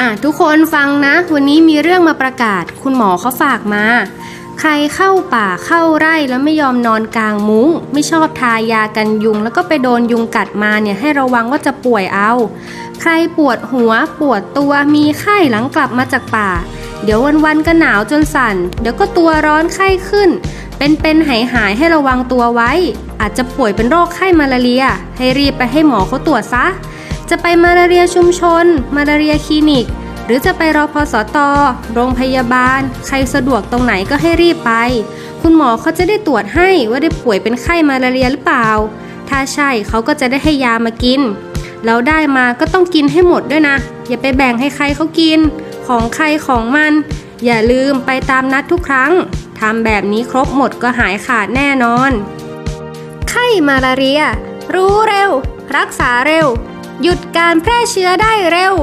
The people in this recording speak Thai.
อะทุกคนฟังนะ วันนี้มีเรื่องมาประกาศ คุณหมอเขาฝากมา ใครเข้าป่าเข้าไร่แล้วไม่ยอมนอนกลางมุง้ง ไม่ชอบทายากันยุง แล้วก็ไปโดนยุงกัดมาเนี่ยให้ระวังว่าจะป่วยเอา ใครปวดหัวปวดตัวมีไข้หลังกลับมาจากป่า เดี๋ยววันๆก็หนาวจนสั่น เดี๋ยวก็ตัวร้อนไข้ขึ้น เป็นๆหายหายให้ระวังตัวไว้ อาจจะป่วยเป็นโรคไข้มาลาเรีย ให้รีบไปให้หมอเขาตรวจซะ จะไปมาลาเรียชุมชน มาลาเรียคลินิก หรือจะไปรอพสตโรงพยาบาล ใครสะดวกตรงไหนก็ให้รีบไป คุณหมอเขาจะได้ตรวจให้ว่าได้ป่วยเป็นไข้มาลาเรียหรือเปล่า ถ้าใช่เขาก็จะได้ให้ยามากินแล้วได้มาก็ต้องกินให้หมดด้วยนะ อย่าไปแบ่งให้ใครเขากิน ของใครของมัน อย่าลืมไปตามนัดทุกครั้งทำแบบนี้ครบหมดก็หายขาดแน่นอน ไข้มาลาเรีย รู้เร็ว รักษาเร็ว หยุดการแพร่เชื้อได้เร็ว